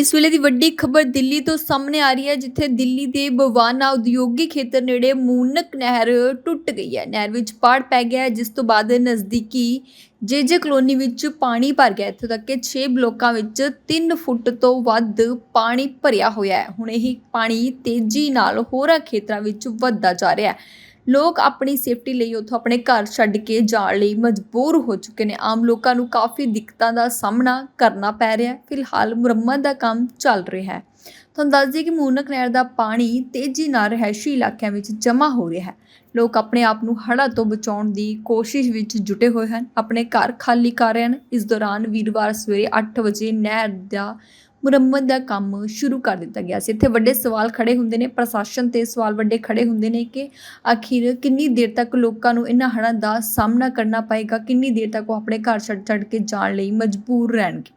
ਇਸ ਵੇਲੇ ਦੀ ਵੱਡੀ ਖਬਰ ਦਿੱਲੀ ਤੋਂ ਸਾਹਮਣੇ ਆ ਰਹੀ ਹੈ ਜਿੱਥੇ ਦਿੱਲੀ ਦੇ ਬਵਾਨਾ ਉਦਯੋਗਿਕ ਖੇਤਰ ਨੇੜੇ ਮੂਨਕ ਨਹਿਰ ਟੁੱਟ ਗਈ ਹੈ। ਨਹਿਰ ਵਿੱਚ ਪਾੜ ਪੈ ਗਿਆ ਹੈ, ਜਿਸ ਤੋਂ ਬਾਅਦ ਨਜ਼ਦੀਕੀ ਜੇਜੇ ਕਲੋਨੀ ਵਿੱਚ ਪਾਣੀ ਭਰ ਗਿਆ ਇੱਥੋਂ ਤੱਕ ਕਿ 6 ਬਲੋਕਾਂ ਵਿੱਚ 3 ਫੁੱਟ ਤੋਂ ਵੱਧ ਪਾਣੀ ਭਰਿਆ ਹੋਇਆ ਹੈ। ਹੁਣ ਇਹ ਪਾਣੀ ਤੇਜ਼ੀ ਨਾਲ ਹੋਰਾਂ ਖੇਤਰਾਂ ਵਿੱਚ ਵੱਧਦਾ ਜਾ ਰਿਹਾ ਹੈ। ਲੋਕ ਆਪਣੀ ਸੇਫਟੀ ਲਈ ਉੱਥੋਂ ਆਪਣੇ ਘਰ ਛੱਡ ਕੇ ਜਾਣ ਲਈ ਮਜਬੂਰ ਹੋ ਚੁੱਕੇ ਨੇ। ਆਮ ਲੋਕਾਂ ਨੂੰ ਕਾਫੀ ਦਿੱਕਤਾਂ ਦਾ ਸਾਹਮਣਾ ਕਰਨਾ ਪੈ ਰਿਹਾ ਹੈ। ਫਿਲਹਾਲ ਮੁਰੰਮਤ ਦਾ ਕੰਮ ਚੱਲ ਰਿਹਾ ਹੈ। ਤੁਹਾਨੂੰ ਦੱਸ ਦਈਏ ਕਿ ਮੂਨਕ ਨਹਿਰ ਦਾ ਪਾਣੀ ਤੇਜ਼ੀ ਨਾਲ ਰਹਿਸ਼ੀ ਇਲਾਕਿਆਂ ਵਿੱਚ ਜਮ੍ਹਾਂ ਹੋ ਰਿਹਾ ਹੈ। ਲੋਕ ਆਪਣੇ ਆਪ ਨੂੰ ਹੜ੍ਹਾਂ ਤੋਂ ਬਚਾਉਣ ਦੀ ਕੋਸ਼ਿਸ਼ ਵਿੱਚ ਜੁਟੇ ਹੋਏ ਹਨ। ਆਪਣੇ ਘਰ ਖਾਲੀ ਕਰ ਰਹੇ ਹਨ। ਇਸ ਦੌਰਾਨ ਵੀਰਵਾਰ ਸਵੇਰੇ 8 ਵਜੇ ਨਹਿਰ ਦਾ ਮੁਰੰਮਤ ਦਾ ਕੰਮ ਸ਼ੁਰੂ ਕਰ ਦਿੱਤਾ ਗਿਆ ਸੀ। ਇੱਥੇ ਵੱਡੇ ਸਵਾਲ ਖੜੇ ਹੁੰਦੇ ਨੇ, ਪ੍ਰਸ਼ਾਸਨ ਤੇ ਸਵਾਲ ਵੱਡੇ ਖੜੇ ਹੁੰਦੇ ਨੇ ਕਿ ਆਖਿਰ ਕਿੰਨੀ ਦੇਰ ਤੱਕ ਲੋਕਾਂ ਨੂੰ ਇਹਨਾਂ ਹੜ੍ਹਾਂ ਦਾ ਸਾਹਮਣਾ ਕਰਨਾ ਪਏਗਾ? ਕਿੰਨੀ ਦੇਰ ਤੱਕ ਉਹ ਆਪਣੇ ਘਰ ਛੱਡ ਛੱਡ ਕੇ ਜਾਣ ਲਈ ਮਜਬੂਰ ਰਹਿਣਗੇ?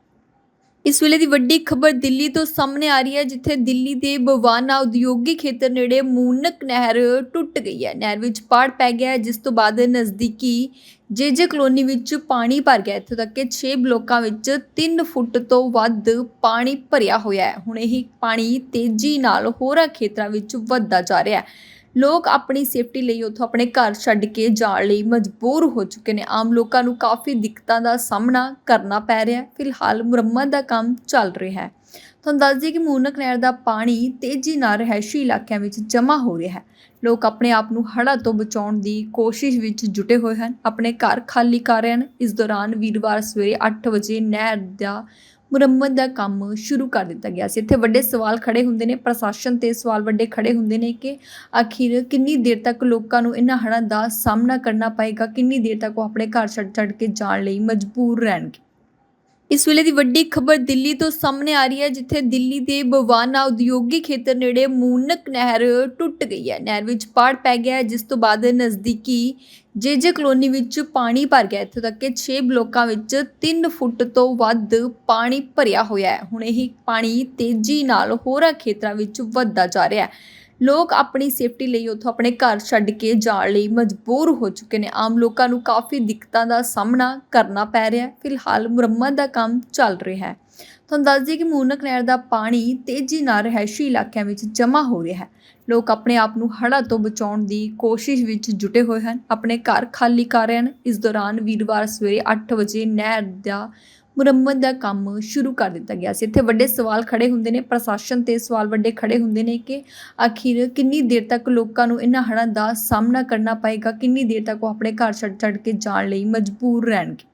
ਇਸ ਵੇਲੇ ਦੀ ਵੱਡੀ ਖਬਰ ਦਿੱਲੀ ਤੋਂ ਸਾਹਮਣੇ ਆ ਰਹੀ ਹੈ, ਜਿੱਥੇ ਦਿੱਲੀ ਦੇ ਬਵਾਨਾ ਉਦਯੋਗਿਕ ਖੇਤਰ ਨੇੜੇ ਮੂਨਕ ਨਹਿਰ ਟੁੱਟ ਗਈ ਹੈ। ਨਹਿਰ ਵਿੱਚ ਪਾੜ ਪੈ ਗਿਆ ਜਿਸ ਤੋਂ ਬਾਅਦ ਨਜ਼ਦੀਕੀ ਜੇਜੇ ਕਲੋਨੀ ਵਿੱਚ ਪਾਣੀ ਭਰ ਗਿਆ ਇੱਥੋਂ ਤੱਕ ਕਿ 6 ਬਲੋਕਾਂ ਵਿੱਚ 3 ਫੁੱਟ ਤੋਂ ਵੱਧ ਪਾਣੀ ਭਰਿਆ ਹੋਇਆ ਹੈ। ਹੁਣ ਇਹ ਪਾਣੀ ਤੇਜ਼ੀ ਨਾਲ ਹੋਰਾਂ ਖੇਤਰਾਂ ਵਿੱਚ ਵੱਧਦਾ ਜਾ ਰਿਹਾ ਹੈ। ਲੋਕ ਆਪਣੀ ਸੇਫਟੀ ਲਈ ਉੱਥੋਂ ਆਪਣੇ ਘਰ ਛੱਡ ਕੇ ਜਾਣ ਲਈ ਮਜਬੂਰ ਹੋ ਚੁੱਕੇ ਨੇ। ਆਮ ਲੋਕਾਂ ਨੂੰ ਕਾਫੀ ਦਿੱਕਤਾਂ ਦਾ ਸਾਹਮਣਾ ਕਰਨਾ ਪੈ ਰਿਹਾ ਹੈ। ਫਿਲਹਾਲ ਮੁਰੰਮਤ ਦਾ ਕੰਮ ਚੱਲ ਰਿਹਾ ਹੈ। ਤੁਹਾਨੂੰ ਦੱਸ ਦਈਏ ਕਿ ਮੂਨਕ ਨਹਿਰ ਦਾ ਪਾਣੀ ਤੇਜ਼ੀ ਨਾਲ ਰਹਿਸ਼ੀ ਇਲਾਕਿਆਂ ਵਿੱਚ ਜਮ੍ਹਾਂ ਹੋ ਰਿਹਾ ਹੈ। ਲੋਕ ਆਪਣੇ ਆਪ ਨੂੰ ਹੜ੍ਹਾਂ ਤੋਂ ਬਚਾਉਣ ਦੀ ਕੋਸ਼ਿਸ਼ ਵਿੱਚ ਜੁਟੇ ਹੋਏ ਹਨ। ਆਪਣੇ ਘਰ ਖਾਲੀ ਕਰ ਰਹੇ ਹਨ। ਇਸ ਦੌਰਾਨ ਵੀਰਵਾਰ ਸਵੇਰੇ 8 ਵਜੇ ਨਹਿਰ ਦਾ ਮੁਰੰਮਤ ਦਾ ਕੰਮ ਸ਼ੁਰੂ ਕਰ ਦਿੱਤਾ ਗਿਆ ਸੀ। ਇੱਥੇ ਵੱਡੇ ਸਵਾਲ ਖੜੇ ਹੁੰਦੇ ਨੇ, ਪ੍ਰਸ਼ਾਸਨ ਤੇ ਸਵਾਲ ਵੱਡੇ ਖੜੇ ਹੁੰਦੇ ਨੇ ਕਿ ਆਖਿਰ ਕਿੰਨੀ ਦੇਰ ਤੱਕ ਲੋਕਾਂ ਨੂੰ ਇਹਨਾਂ ਹੜ੍ਹਾਂ ਦਾ ਸਾਹਮਣਾ ਕਰਨਾ ਪਏਗਾ? ਕਿੰਨੀ ਦੇਰ ਤੱਕ ਉਹ ਆਪਣੇ ਘਰ ਛੱਡ ਛੱਡ ਕੇ ਜਾਣ ਲਈ ਮਜਬੂਰ ਰਹਿਣਗੇ? ਇਸ ਵੇਲੇ ਦੀ ਵੱਡੀ ਖਬਰ ਦਿੱਲੀ ਤੋਂ ਸਾਹਮਣੇ ਆ ਰਹੀ ਹੈ ਜਿੱਥੇ ਦਿੱਲੀ ਦੇ ਬਵਾਨਾ ਉਦਯੋਗਿਕ ਖੇਤਰ ਨੇੜੇ ਮੂਨਕ ਨਹਿਰ ਟੁੱਟ ਗਈ ਹੈ। ਨਹਿਰ ਵਿੱਚ ਪਾੜ ਪੈ ਗਿਆ ਹੈ, ਜਿਸ ਤੋਂ ਬਾਅਦ ਨਜ਼ਦੀਕੀ ਜੇਜੇ ਕਲੋਨੀ ਵਿੱਚ ਪਾਣੀ ਭਰ ਗਿਆ ਇੱਥੋਂ ਤੱਕ ਕਿ 6 ਬਲੋਕਾਂ ਵਿੱਚ 3 ਫੁੱਟ ਤੋਂ ਵੱਧ ਪਾਣੀ ਭਰਿਆ ਹੋਇਆ ਹੈ। ਹੁਣ ਇਹ ਪਾਣੀ ਤੇਜ਼ੀ ਨਾਲ ਹੋਰਾਂ ਖੇਤਰਾਂ ਵਿੱਚ ਵੱਧਦਾ ਜਾ ਰਿਹਾ ਹੈ। ਲੋਕ ਆਪਣੀ ਸੇਫਟੀ ਲਈ ਉੱਥੋਂ ਆਪਣੇ ਘਰ ਛੱਡ ਕੇ ਜਾਣ ਲਈ ਮਜਬੂਰ ਹੋ ਚੁੱਕੇ ਨੇ। ਆਮ ਲੋਕਾਂ ਨੂੰ ਕਾਫੀ ਦਿੱਕਤਾਂ ਦਾ ਸਾਹਮਣਾ ਕਰਨਾ ਪੈ ਰਿਹਾ ਹੈ। ਫਿਲਹਾਲ ਮੁਰੰਮਤ ਦਾ ਕੰਮ ਚੱਲ ਰਿਹਾ ਹੈ। ਤੁਹਾਨੂੰ ਦੱਸ ਦਈਏ ਕਿ ਮੂਨਕ ਨਹਿਰ ਦਾ ਪਾਣੀ ਤੇਜ਼ੀ ਨਾਲ ਰਹਿਸ਼ੀ ਇਲਾਕਿਆਂ ਵਿੱਚ ਜਮ੍ਹਾਂ ਹੋ ਰਿਹਾ ਹੈ। ਲੋਕ ਆਪਣੇ ਆਪ ਨੂੰ ਹੜ੍ਹਾਂ ਤੋਂ ਬਚਾਉਣ ਦੀ ਕੋਸ਼ਿਸ਼ ਵਿੱਚ ਜੁਟੇ ਹੋਏ ਹਨ। ਆਪਣੇ ਘਰ ਖਾਲੀ ਕਰ ਰਹੇ ਹਨ। ਇਸ ਦੌਰਾਨ ਵੀਰਵਾਰ ਸਵੇਰੇ 8 ਵਜੇ ਨਹਿਰ ਦਾ ਮੁਰੰਮਤ ਦਾ ਕੰਮ ਸ਼ੁਰੂ ਕਰ ਦਿੱਤਾ ਗਿਆ ਸੀ। ਇੱਥੇ ਵੱਡੇ ਸਵਾਲ ਖੜੇ ਹੁੰਦੇ ਨੇ, ਪ੍ਰਸ਼ਾਸਨ ਤੇ ਸਵਾਲ ਵੱਡੇ ਖੜੇ ਹੁੰਦੇ ਨੇ ਕਿ ਆਖਿਰ ਕਿੰਨੀ ਦੇਰ ਤੱਕ ਲੋਕਾਂ ਨੂੰ ਇਹਨਾਂ ਹੜ੍ਹਾਂ ਦਾ ਸਾਹਮਣਾ ਕਰਨਾ ਪਏਗਾ? ਕਿੰਨੀ ਦੇਰ ਤੱਕ ਉਹ ਆਪਣੇ ਘਰ ਛੱਡ ਛੱਡ ਕੇ ਜਾਣ ਲਈ ਮਜਬੂਰ ਰਹਿਣਗੇ?